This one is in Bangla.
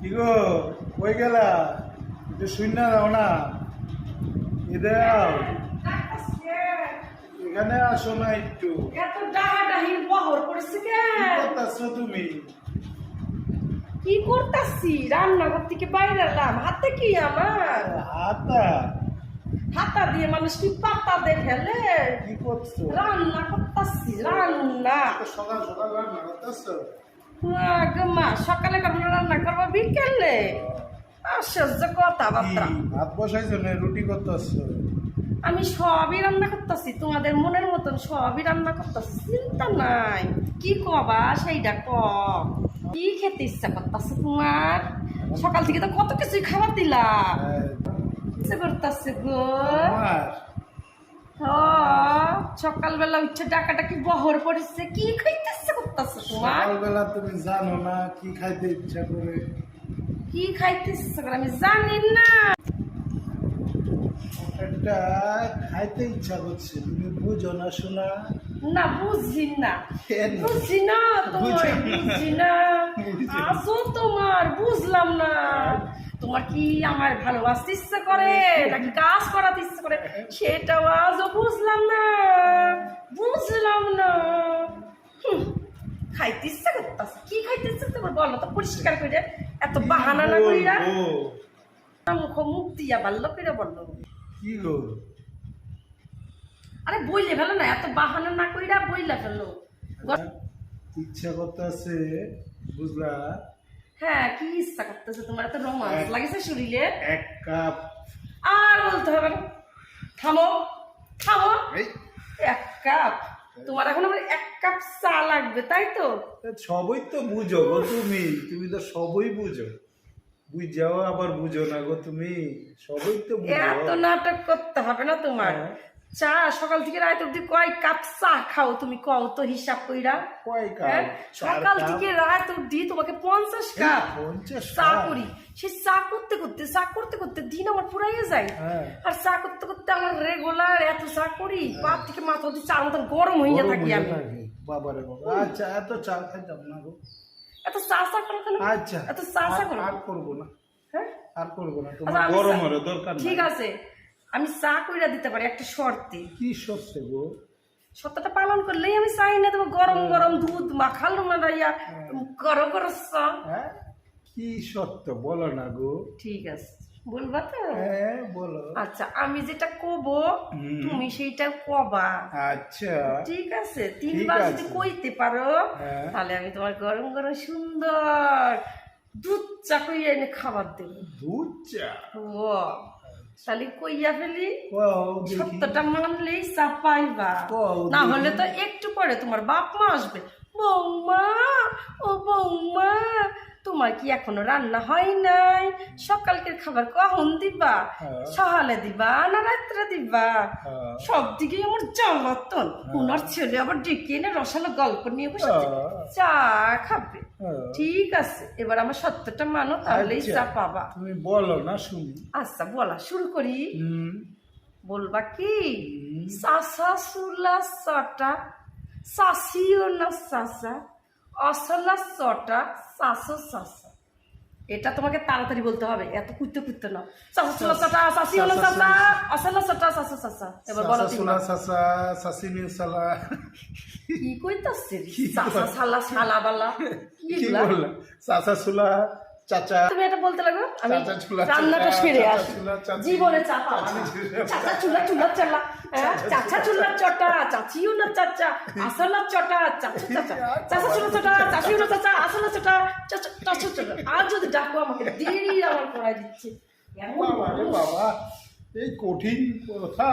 কি গো? কই গেলা? একটু শূন্য দাও না। এ দাও এখানে আসো না একটু। এত ডাহাডাহি বহর পড়েছে কি? কেন করতেছো তুমি? কি করতাছি? রান্নাঘর থেকে বাইরে এলাম। হাতে কি আমার? হাতা। হাতা দিয়ে মানুষ কি পাতা দিয়ে ফেলে কি করছ? রান্না করতাছি রান্না। সকাল সকাল রান্না করতেছো? মা সকালে রান্না করব? বিকেলে? আশ্চর্য কথাবার্তা। ভাত বসাইছো না? রুটি করতেছো? আমি সবই রান্না করতেছি তোমাদের মনের মতন সবই রান্না করতেছি চিন্তা নাই। কি কবা সেইটা ক। কি খেতে ইচ্ছা করতেছে তোমার? সকাল থেকে তো কত কিছুই খাবার দিলা। ইচ্ছে করতেছে গো। ও সকালবেলা উঠছে ডাকাটা কি বহর পড়েছে কি খাইতে ইচ্ছে করতেছে তোমার? সকালবেলা তুমি জানো না কি খাইতে ইচ্ছা করে। কি খাইতে ইচ্ছে করে আমি জানি না। খাইতে ইচ্ছা করছে তুমি বুঝো না শোনা। না বুঝি না? বুঝি না তোমার বুঝি না। আসো তোমার বুঝলাম না। তোমার কি আমার ভালোবাসতে ইচ্ছে করে নাকি কাজ করাতে ইচ্ছে করে সেটাও আজও বুঝলাম না। বুঝলাম না খাইতে ইচ্ছে করতেছে কি খাইতে ইচ্ছে তোমার বলো তো পরিষ্কার করে এত বাহানা না কইরা। মুখ মুখ দিয়া বাল্য করে বলল কি গো? আরে বইলে ফেলো না এত বাহানা না কইরা বইলা ফেলো। ইচ্ছা করতেছে বুঝলা? হ্যাঁ কি ইচ্ছা করতেছে তোমার? এত এক- লাগেছে শরীরে? এক কাপ। আর বলতে হবে না। থামো থামো। এক কাপ। তোমার এখন আমার এক কাপ চা লাগবে তাই তো? সবই তো বুঝো গো তুমি তুমি তো সবই বুঝো। বুঝাও আবার বুঝো না গো তুমি সবই তো এত বুঝো নাটক করতে হবে না তোমার। হ্যাঁ। চা সকাল থেকে রাত অব্দি কয় কাপ চা খাও তুমি কও তো হিসাব কইরা? কয় হ্যাঁ? সকাল থেকে রাত অব্দি তোমাকে পঞ্চাশ কাপ চা করি। সেই চা করতে করতে চা করতে করতে দিন আমার পুরাইয়ে যায়। হ্যাঁ। আর চা করতে করতে আমার রেগুলার এত চা করি পা থেকে মাথা অব্দি চার মতন গরম হইয়া থাকি হয়ে আমি। থাকে। বাবারে বাবা। আচ্ছা এত চা খাইতাম না গো। এত চা চা করো কেন? আচ্ছা। এত চা চা করো আর করব না। হ্যাঁ? আর করব না আচ্ছা, তোমার গরম চা- দরকার ঠিক আছে। আমি চা কইরা দিতে পারি একটা শর্তে। কি সত্যি গো? সত্যটা পালন করলেই আমি চাই না দেবো গরম গরম দুধ মাখাল না রাইয়া করো করো চা। হ্যাঁ? কি সত্য বলো না গো। ঠিক আছে বলবা তো? হ্যাঁ বলো। আচ্ছা আমি যেটা কব। তুমি সেইটা কবা। আচ্ছা। ঠিক আছে তিনবার যদি কইতে পারো হ্যাঁ। তাহলে আমি তোমার গরম গরম সুন্দর দুধ চা কইয়া এনে খাবার দেব। দুধ চা? ও। তাহলে কইয়া ফেলি? সত্যটা মানলেই চাপাইবা। না হলে তো একটু পরে তোমার বাপ মা আসবে। বৌমা ও বৌমা তোমার কি এখনও রান্না হয় নাই? সকালকের খাবার কখন দিবা? হ্যাঁ। সকালে দিবা না রাত্রে দিবা? হ্যাঁ। সব দিকে আমার জ্বালাতন। ওনার ছেলে আবার ডেকে এনে রসালো গল্প নিয়ে হ্যাঁ। চা খাবে। হ্যাঁ। ঠিক আছে এবার আমার সত্যটা মানো তাহলেই আচ্ছা, চা পাবা। তুমি বলো না শুনি। আচ্ছা বলা শুরু করি। বলবা কি। সাসা সুলা সটা সাসিও না সাসা অসলা সটা সাসো সাসা। এটা তোমাকে তাড়াতাড়ি বলতে হবে এত কুত্তে কুত্তে না। সাসা সুলা সটা সাসিও না সাসা অসলা সটা সাসো সাসা। এবার বলো সাসা তিনবার। সুলা সালা। কি কইতাছে কি সাসা সালা সালা বালা। কি বললা? সাসা সুলা চাচা। তুমি এটা বলতে লাগো আমি রান্নাটা সেরে আসি। জীবনে চা পাবো না। চাচি চুলা চুলা চুলা? চাচা চুল্লার চটা চাচিও না চাচা আসলার চটা চাচা চাচা চাচা চুল্লার চটা চাচিও না চাচা আসলার চটা চাচা চাচা চটা আর যদি ডাকো আমাকে দেরি আমার পড়ায় দিচ্ছে। এমন বাবা বাবা এই কঠিন কথা।